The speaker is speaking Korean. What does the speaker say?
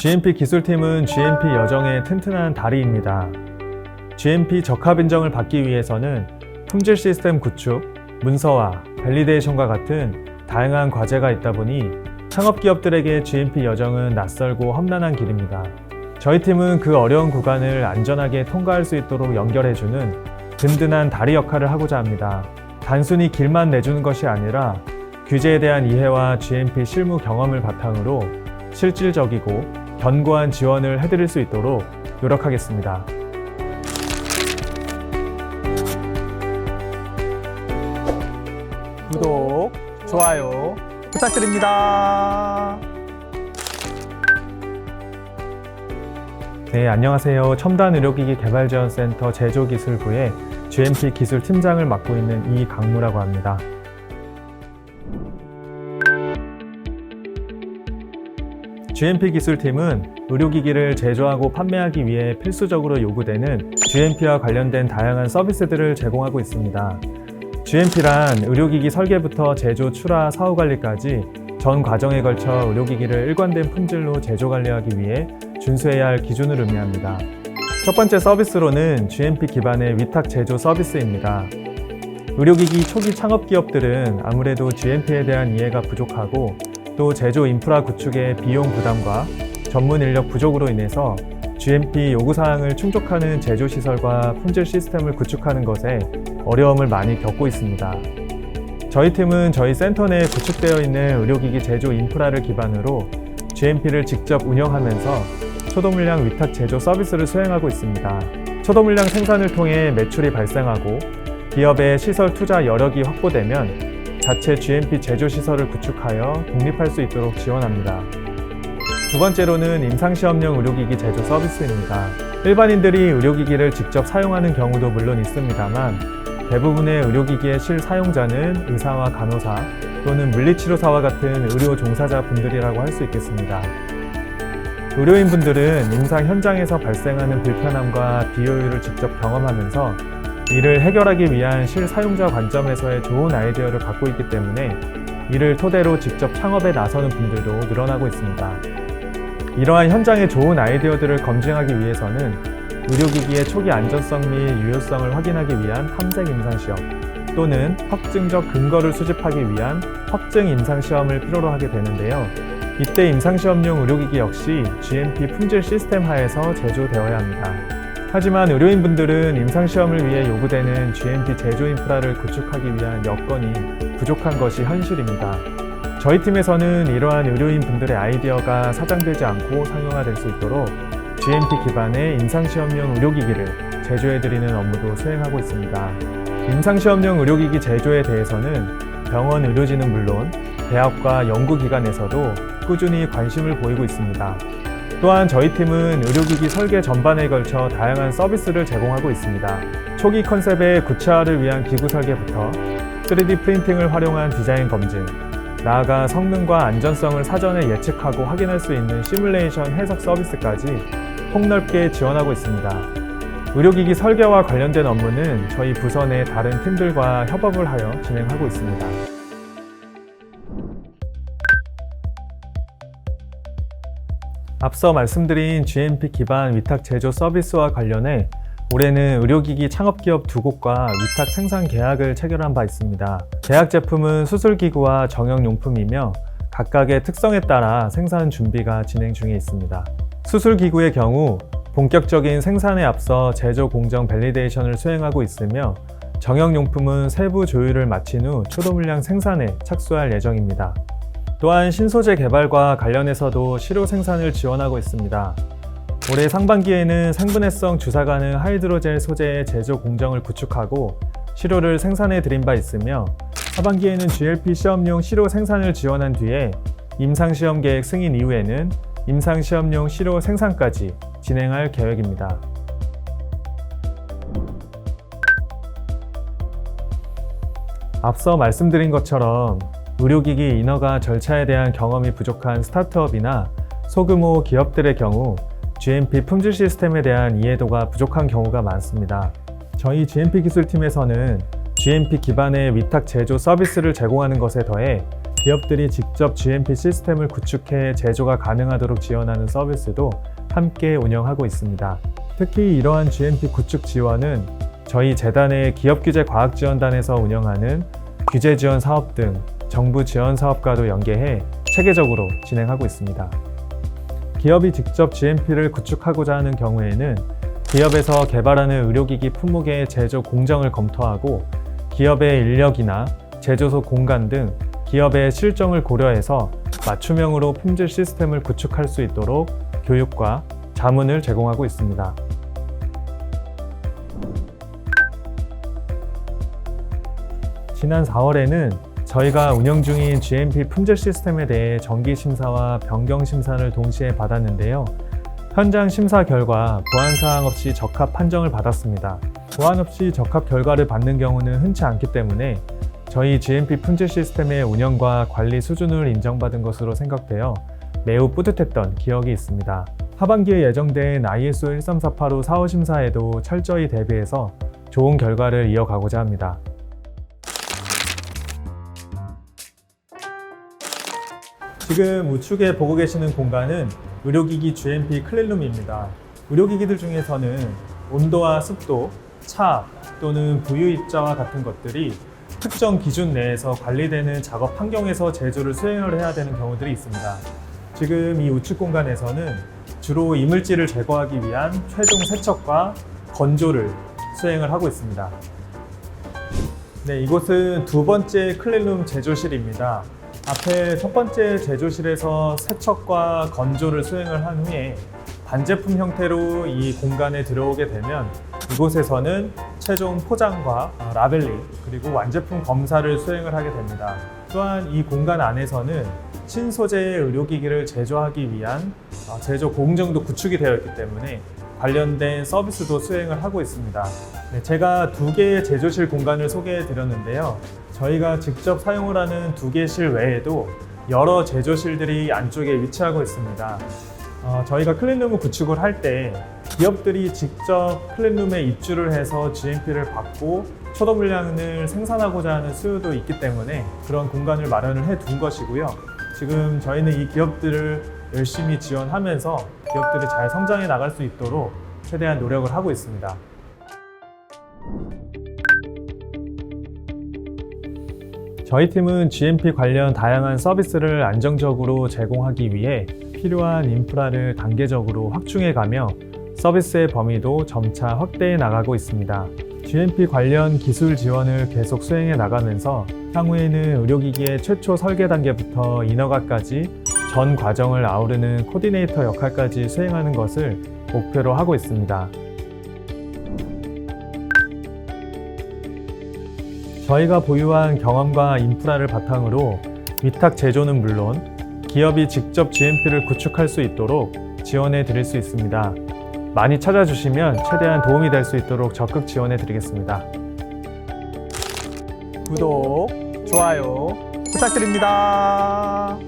GMP 기술팀은 GMP 여정의 튼튼한 다리입니다. GMP 적합 인정을 받기 위해서는 품질 시스템 구축, 문서화, 밸리데이션과 같은 다양한 과제가 있다 보니 창업 기업들에게 GMP 여정은 낯설고 험난한 길입니다. 저희 팀은 그 어려운 구간을 안전하게 통과할 수 있도록 연결해주는 든든한 다리 역할을 하고자 합니다. 단순히 길만 내주는 것이 아니라 규제에 대한 이해와 GMP 실무 경험을 바탕으로 실질적이고 견고한 지원을 해드릴 수 있도록 노력하겠습니다. 구독, 좋아요 부탁드립니다. 네, 안녕하세요. 첨단 의료기기 개발지원센터 제조기술부의 GMP 기술 팀장을 맡고 있는 이강무라고 합니다. GMP 기술팀은 의료기기를 제조하고 판매하기 위해 필수적으로 요구되는 GMP와 관련된 다양한 서비스들을 제공하고 있습니다. GMP란 의료기기 설계부터 제조, 출하, 사후 관리까지 전 과정에 걸쳐 의료기기를 일관된 품질로 제조 관리하기 위해 준수해야 할 기준을 의미합니다. 첫 번째 서비스로는 GMP 기반의 위탁 제조 서비스입니다. 의료기기 초기 창업 기업들은 아무래도 GMP에 대한 이해가 부족하고 또 제조 인프라 구축의 비용 부담과 전문 인력 부족으로 인해서 GMP 요구사항을 충족하는 제조 시설과 품질 시스템을 구축하는 것에 어려움을 많이 겪고 있습니다. 저희 팀은 저희 센터 내에 구축되어 있는 의료기기 제조 인프라를 기반으로 GMP를 직접 운영하면서 초도물량 위탁 제조 서비스를 수행하고 있습니다. 초도물량 생산을 통해 매출이 발생하고 기업의 시설 투자 여력이 확보되면 자체 GMP 제조 시설을 구축하여 독립할 수 있도록 지원합니다. 두 번째로는 임상시험용 의료기기 제조 서비스입니다. 일반인들이 의료기기를 직접 사용하는 경우도 물론 있습니다만 대부분의 의료기기의 실사용자는 의사와 간호사 또는 물리치료사와 같은 의료 종사자 분들이라고 할 수 있겠습니다. 의료인분들은 임상 현장에서 발생하는 불편함과 비효율을 직접 경험하면서 이를 해결하기 위한 실사용자 관점에서의 좋은 아이디어를 갖고 있기 때문에 이를 토대로 직접 창업에 나서는 분들도 늘어나고 있습니다. 이러한 현장의 좋은 아이디어들을 검증하기 위해서는 의료기기의 초기 안전성 및 유효성을 확인하기 위한 탐색 임상시험 또는 확증적 근거를 수집하기 위한 확증 임상시험을 필요로 하게 되는데요. 이때 임상시험용 의료기기 역시 GMP 품질 시스템 하에서 제조되어야 합니다. 하지만 의료인분들은 임상시험을 위해 요구되는 GMP 제조 인프라를 구축하기 위한 여건이 부족한 것이 현실입니다. 저희 팀에서는 이러한 의료인 분들의 아이디어가 사장되지 않고 상용화될 수 있도록 GMP 기반의 임상시험용 의료기기를 제조해드리는 업무도 수행하고 있습니다. 임상시험용 의료기기 제조에 대해서는 병원 의료진은 물론 대학과 연구기관에서도 꾸준히 관심을 보이고 있습니다. 또한 저희 팀은 의료기기 설계 전반에 걸쳐 다양한 서비스를 제공하고 있습니다. 초기 컨셉의 구체화를 위한 기구 설계부터 3D 프린팅을 활용한 디자인 검증, 나아가 성능과 안전성을 사전에 예측하고 확인할 수 있는 시뮬레이션 해석 서비스까지 폭넓게 지원하고 있습니다. 의료기기 설계와 관련된 업무는 저희 부서 내 다른 팀들과 협업을 하여 진행하고 있습니다. 앞서 말씀드린 GMP 기반 위탁 제조 서비스와 관련해 올해는 의료기기 창업기업 두 곳과 위탁 생산 계약을 체결한 바 있습니다. 계약 제품은 수술기구와 정형용품이며 각각의 특성에 따라 생산 준비가 진행 중에 있습니다. 수술기구의 경우 본격적인 생산에 앞서 제조 공정 밸리데이션을 수행하고 있으며 정형용품은 세부 조율을 마친 후 초도 물량 생산에 착수할 예정입니다. 또한 신소재 개발과 관련해서도 시료 생산을 지원하고 있습니다. 올해 상반기에는 생분해성 주사 가능 하이드로젤 소재의 제조 공정을 구축하고 시료를 생산해 드린 바 있으며 하반기에는 GLP 시험용 시료 생산을 지원한 뒤에 임상 시험 계획 승인 이후에는 임상 시험용 시료 생산까지 진행할 계획입니다. 앞서 말씀드린 것처럼 의료기기 인허가 절차에 대한 경험이 부족한 스타트업이나 소규모 기업들의 경우 GMP 품질 시스템에 대한 이해도가 부족한 경우가 많습니다. 저희 GMP 기술팀에서는 GMP 기반의 위탁 제조 서비스를 제공하는 것에 더해 기업들이 직접 GMP 시스템을 구축해 제조가 가능하도록 지원하는 서비스도 함께 운영하고 있습니다. 특히 이러한 GMP 구축 지원은 저희 재단의 기업규제과학지원단에서 운영하는 규제 지원 사업 등 정부 지원 사업과도 연계해 체계적으로 진행하고 있습니다. 기업이 직접 GMP를 구축하고자 하는 경우에는 기업에서 개발하는 의료기기 품목의 제조 공정을 검토하고 기업의 인력이나 제조소 공간 등 기업의 실정을 고려해서 맞춤형으로 품질 시스템을 구축할 수 있도록 교육과 자문을 제공하고 있습니다. 지난 4월에는 저희가 운영 중인 GMP 품질 시스템에 대해 정기 심사와 변경 심사를 동시에 받았는데요. 현장 심사 결과 보안 사항 없이 적합 판정을 받았습니다. 보안 없이 적합 결과를 받는 경우는 흔치 않기 때문에 저희 GMP 품질 시스템의 운영과 관리 수준을 인정받은 것으로 생각되어 매우 뿌듯했던 기억이 있습니다. 하반기에 예정된 ISO 13485 사후 심사에도 철저히 대비해서 좋은 결과를 이어가고자 합니다. 지금 우측에 보고 계시는 공간은 의료기기 GMP 클린룸입니다. 의료기기들 중에서는 온도와 습도, 차 또는 부유 입자와 같은 것들이 특정 기준 내에서 관리되는 작업 환경에서 제조를 수행을 해야 되는 경우들이 있습니다. 지금 이 우측 공간에서는 주로 이물질을 제거하기 위한 최종 세척과 건조를 수행을 하고 있습니다. 네, 이곳은 두 번째 클린룸 제조실입니다. 앞에 첫 번째 제조실에서 세척과 건조를 수행을 한 후에 반제품 형태로 이 공간에 들어오게 되면 이곳에서는 최종 포장과 어, 라벨링 그리고 완제품 검사를 수행을 하게 됩니다. 또한 이 공간 안에서는 신소재의 의료기기를 제조하기 위한 어, 제조 공정도 구축이 되어 있기 때문에 관련된 서비스도 수행을 하고 있습니다. 네, 제가 두 개의 제조실 공간을 소개해 드렸는데요. 저희가 직접 사용을 하는 두 개 실 외에도 여러 제조실들이 안쪽에 위치하고 있습니다. 어, 저희가 클린룸을 구축을 할 때 기업들이 직접 클린룸에 입주를 해서 GMP를 받고 초도 물량을 생산하고자 하는 수요도 있기 때문에 그런 공간을 마련을 해 둔 것이고요. 지금 저희는 이 기업들을 열심히 지원하면서 기업들이 잘 성장해 나갈 수 있도록 최대한 노력을 하고 있습니다. 저희 팀은 GMP 관련 다양한 서비스를 안정적으로 제공하기 위해 필요한 인프라를 단계적으로 확충해 가며 서비스의 범위도 점차 확대해 나가고 있습니다. GMP 관련 기술 지원을 계속 수행해 나가면서 향후에는 의료기기의 최초 설계 단계부터 인허가까지 전 과정을 아우르는 코디네이터 역할까지 수행하는 것을 목표로 하고 있습니다. 저희가 보유한 경험과 인프라를 바탕으로 위탁 제조는 물론 기업이 직접 GMP를 구축할 수 있도록 지원해 드릴 수 있습니다. 많이 찾아주시면 최대한 도움이 될 수 있도록 적극 지원해 드리겠습니다. 구독, 좋아요 부탁드립니다.